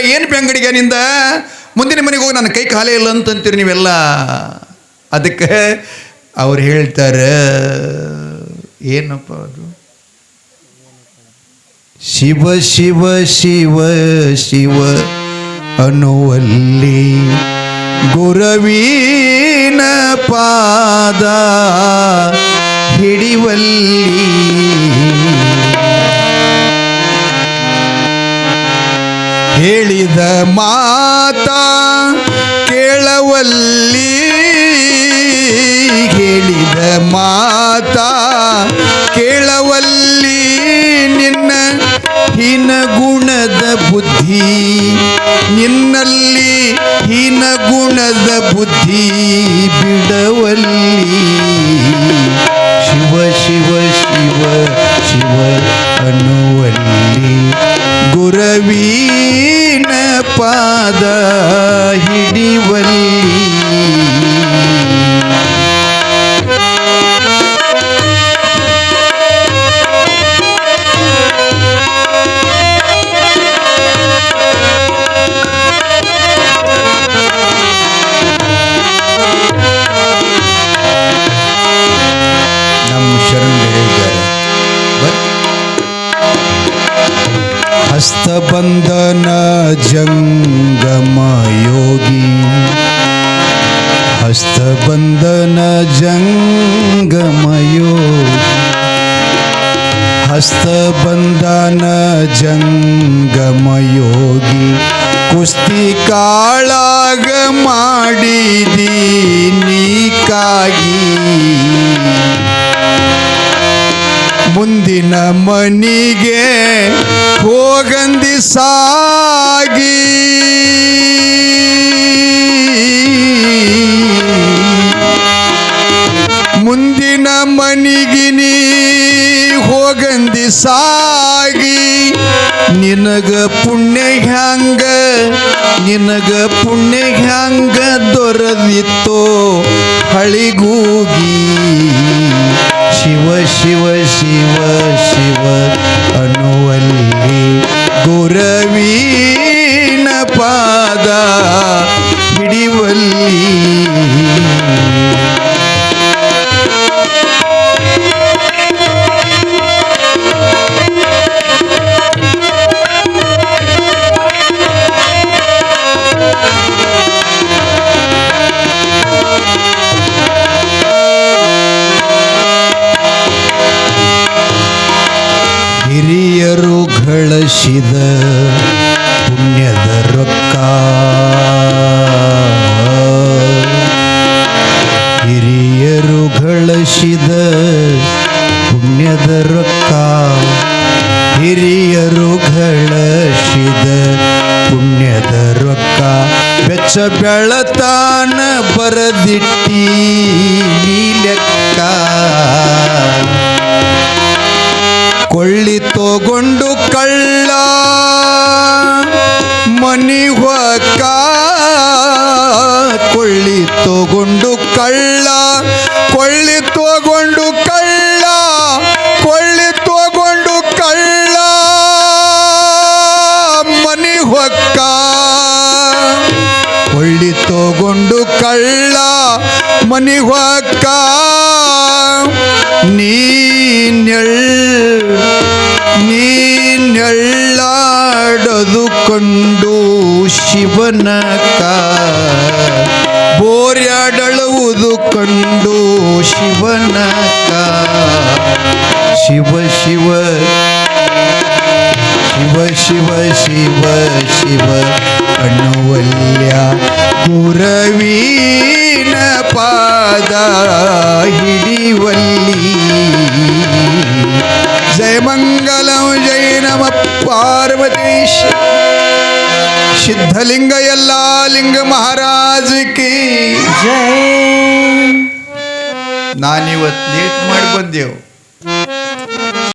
ಏನು ಬೆಂಗಡಿಗೆ ನಿಂದ? ಮುಂದಿನ ಮನೆಗೆ ಹೋಗಿ ನನ್ನ ಕೈ ಖಾಲಿ ಇಲ್ಲ ಅಂತಂತೀರಿ ನೀವೆಲ್ಲ. ಅದಕ್ಕೆ ಅವ್ರು ಹೇಳ್ತಾರೆ, ಏನಪ್ಪ ಅದು? ಶಿವ ಶಿವ ಶಿವ ಶಿವ ಅನ್ನುವಲ್ಲಿ ಗುರವೀನ ಪಾದ ಹಿಡಿವಲ್ಲಿ ಹೇಳಿದ ಮಾತ ಕೇಳವಲ್ಲಿ. ಹೇಳಿದ ಮಾತ ಕೇಳವಲ್ಲಿ. ನಿನ್ನ ಹೀನ ಗುಣದ ಬುದ್ಧಿ. ನಿನ್ನಲ್ಲಿ ಹೀನ ಗುಣದ ಬುದ್ಧಿ. ಪಾದ ಹಿಡಿವಲ್ಲಿ ಹಸ್ತಬಂಧನ ಜಂಗಮ ಯೋಗಿ ಹಸ್ತಬಂಧನ ಜಂಗಮ ಯೋಗಿ ಹಸ್ತಬಂಧನ ಜಂಗಮ ಯೋಗಿ ಕುಸ್ತಿ ಕಾಳಾಗ ಮಾಡಿದಿ ನೀಕಾಗಿ ಮುಂದಿನ ಮನಿಗೆ ಹೋಗಂದಿ ಸಾಗಿ. ಮುಂದಿನ ಮನಿಗಿನಿ ಹೋಗಂದಿ ಸಾಗಿ. ನಿನಗ ಪುಣ್ಯ ಹ್ಯಾಂಗ, ನಿನಗ ಪುಣ್ಯ ಹ್ಯಾಂಗ ದೊರದಿತ್ತೋ ಹಳಿಗೂಗಿ ಹಿರಿಯರು ಗಳಿಸಿದ ಪುಣ್ಯದ ರೊಕ್ಕ. ಹಿರಿಯರು ಗಳಿಸಿದ ಪುಣ್ಯದ ರೊಕ್ಕ. ಹಿರಿಯರು ಗಳಿಸಿದ ಪುಣ್ಯದ ರೊಕ್ಕ. ಬೆಚ್ಚ ಬೆಳತಾನ ಬರದಿಟ್ಟಿ. ಹೊಕ್ಕ ಕೊಳ್ಳಿ ತಗೊಂಡು ಕಳ್ಳ ಕೊಳ್ಳಿ ತಗೊಂಡು ಕಳ್ಳ ಕೊಳ್ಳಿ ತಗೊಂಡು ಕಳ್ಳ. ಮನಿ ಹೊಕ್ಕ ಕೊಳ್ಳಿ ತಗೊಂಡು ಕಳ್ಳ, ಮನಿ ಹೊಕ್ಕ. ನೀನೆಳ್ ನೀನೆಳ್ಳಾಡದು ಕಂಡು ಶಿವನಕ ಬೋರ್ಯಾಡಳುವುದು ಕಂಡು ಶಿವನಕ ಶಿವ ಶಿವ ಶಿವ ಶಿವ ಶಿವ ಶಿವ ಕಣ್ಣುವಲ್ಯ ಗುರವೀನ ಪಾದ ಹಿಡಿವಲ್ಲಿ ಪಾರ್ವತೀಶ ಸಿದ್ಧಲಿಂಗ ಎಲ್ಲ ಲಿಂಗ ಮಹಾರಾಜ್ ಕಿ ಜಯ ನಾನಿವತ್ತು ಲೇಟ್ ಮಾಡಿ ಬಂದೆವು.